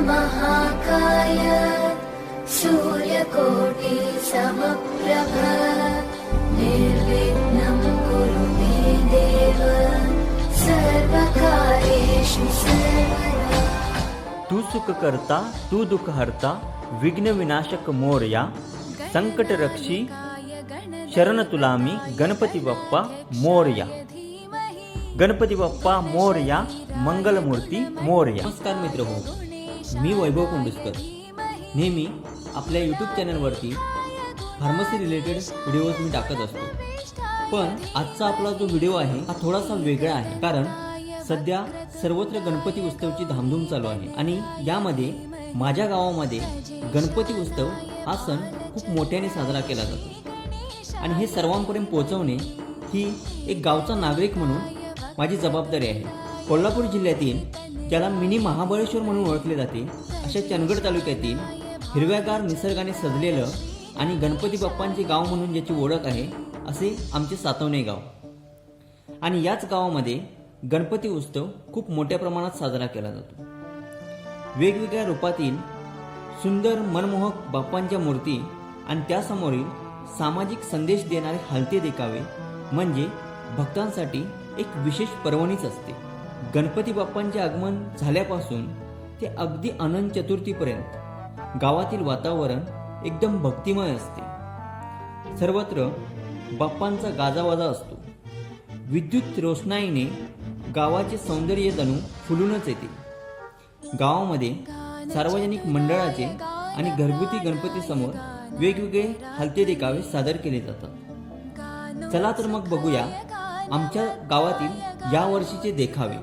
महाकाय सूर्यकोटि समप्रभ निर्विघ्नं कुरु मे देव सर्वकार्येषु सर्वदा। तू सुख करता तू दुःख हरता विघ्न विनाशक मोरया संकट रक्षी शरण तुला मी गणपती बाप्पा मोरया। गणपती बाप्पा मोरया मंगलमूर्ती मोरया। नमस्कार मित्र हो मी वैभव कुंडुस्कर. नेहमी आपल्या यूट्यूब चॅनलवरती फार्मसी रिलेटेड व्हिडिओज मी टाकत असतो. पण आजचा आपला जो व्हिडिओ आहे हा थोडासा वेगळा आहे. कारण सध्या सर्वत्र गणपती उत्सवची धामधूम चालू आहे. आणि यामध्ये माझ्या गावामध्ये गणपती उत्सव हा सण खूप मोठ्याने साजरा केला जातो. आणि हे सर्वांपर्यंत पोहोचवणे ही एक गावचा नागरिक म्हणून माझी जबाबदारी आहे. कोल्हापूर जिल्ह्यातील ज्याला मिनी महाबळेश्वर म्हणून ओळखले जाते अशा चंदगड तालुक्यातील हिरव्यागार निसर्गाने सजलेलं आणि गणपती बाप्पांचे गाव म्हणून ज्याची ओळख आहे असे आमचे सातवणे गाव. आणि याच गावामध्ये गणपती उत्सव खूप मोठ्या प्रमाणात साजरा केला जातो. वेगवेगळ्या रूपातील सुंदर मनमोहक बाप्पांच्या मूर्ती आणि त्यासमोरील सामाजिक संदेश देणारे हलते देखावे म्हणजे भक्तांसाठी एक विशेष पर्वणीच असते. गणपती बाप्पांचे आगमन झाल्यापासून ते अगदी अनंत चतुर्थीपर्यंत गावातील वातावरण एकदम भक्तिमय असते. सर्वत्र बाप्पांचा गाजावाजा असतो. विद्युत रोषणाईने गावाचे सौंदर्य जणू फुलूनच येते. गावामध्ये सार्वजनिक मंडळाचे आणि घरगुती गणपतीसमोर वेगवेगळे हलते देखावे सादर केले जातात. चला तर मग बघूया आमच्या गावातील या वर्षीचे देखावे.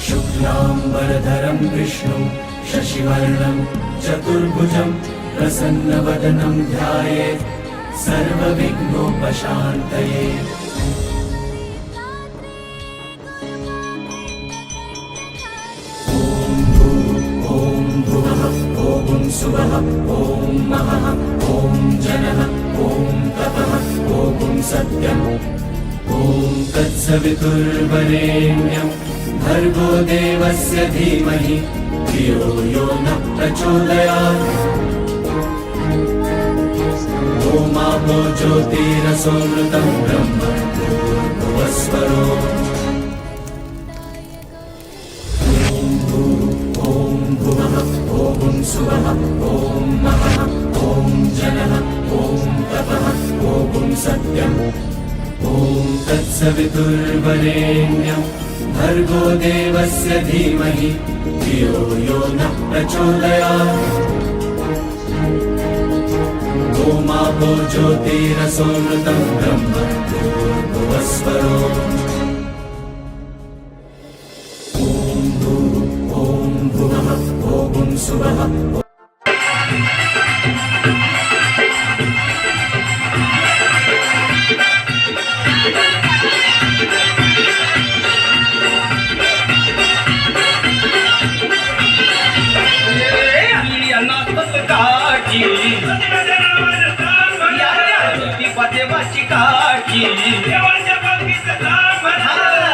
शुक्लाम्बरधरं विष्णु शशिवर्णं चतुर्भुजं प्रसन्नवदनं ध्यायेत्. सर्वविघ्नोपशान्तये। भुवः ॐ सुवः ॐ महः ॐ जनः ॐ तपः ॐ सत्यम्। ॐ तत्सवितुर्वरेण्यं भर्गो देवस्य धीमहि धियो यो न प्रचोदयात्। ओमापो ज्योतिरसोमृतं ब्रह्म भूर्भुवस्वरो ॐ सुवः ॐ महः ॐ जनः ॐ तपः ॐ सत्यम्। ॐ तत्सवितुर्वरेण्यं भर्गो देवस्य धीमहि धियो यो न प्रचोदयात्। ओमापो ज्योतिरसोमृतं ब्रह्म भूर्भुवस्वरो देवाची काठी.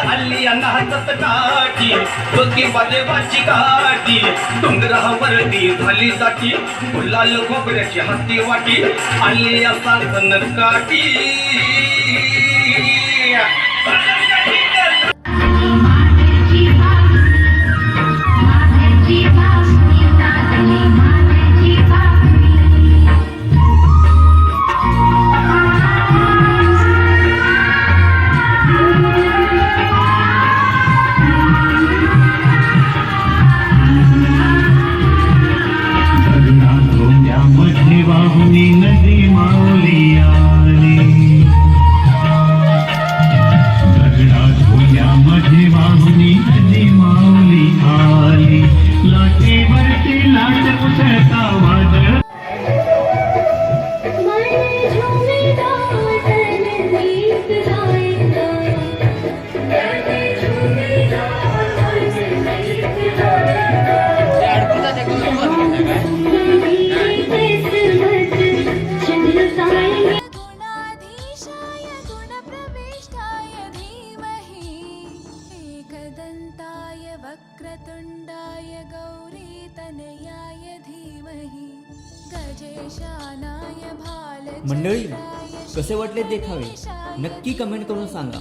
हल्ली यांना हातात काठी. ज्योतिबा देवाची काठी. डोंगरावरती झाली साठी गुलाल खोबऱ्याची हत्ती वाटी. हल्ली असा काठी वक्रतुण्डाय गौरीतनयाय धीमहि गजेशानाय मंडळी कसे वाटले देखावे? नक्की कमेंट करून सांगा.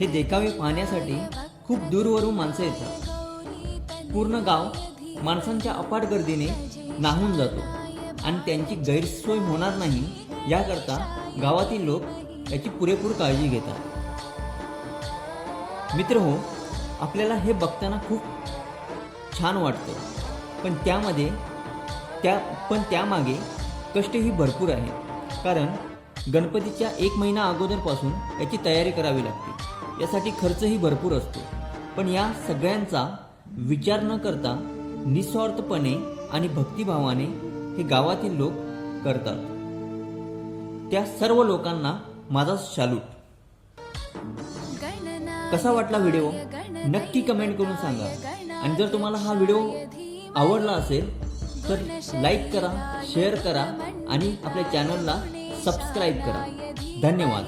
हे देखावे पाहण्यासाठी खूप दूरवरून माणसं येतात. पूर्ण गाव माणसांच्या अपाट गर्दीने नाहून जातो. आणि त्यांची गैरसोय होणार नाही याकरता गावातील लोक याची पुरेपूर काळजी घेतात. मित्र हो आपल्याला हे बघताना खूप छान वाटतं. पण त्यामध्ये त्या पण त्यामागे कष्टही भरपूर आहे. कारण गणपतीच्या एक महिना अगोदरपासून याची तयारी करावी लागते. यासाठी खर्चही भरपूर असतो. पण या सगळ्यांचा विचार न करता निस्वार्थपणे आणि भक्तिभावाने हे गावातील लोक करतात. त्या सर्व लोकांना माझा शालूट कसा वाटला व्हिडिओ? नक्की कमेंट करून सांगा. आणि जर तुम्हाला हा व्हिडिओ आवडला असेल तर लाईक करा शेअर करा आणि आपल्या चॅनलला सबस्क्राईब करा. धन्यवाद.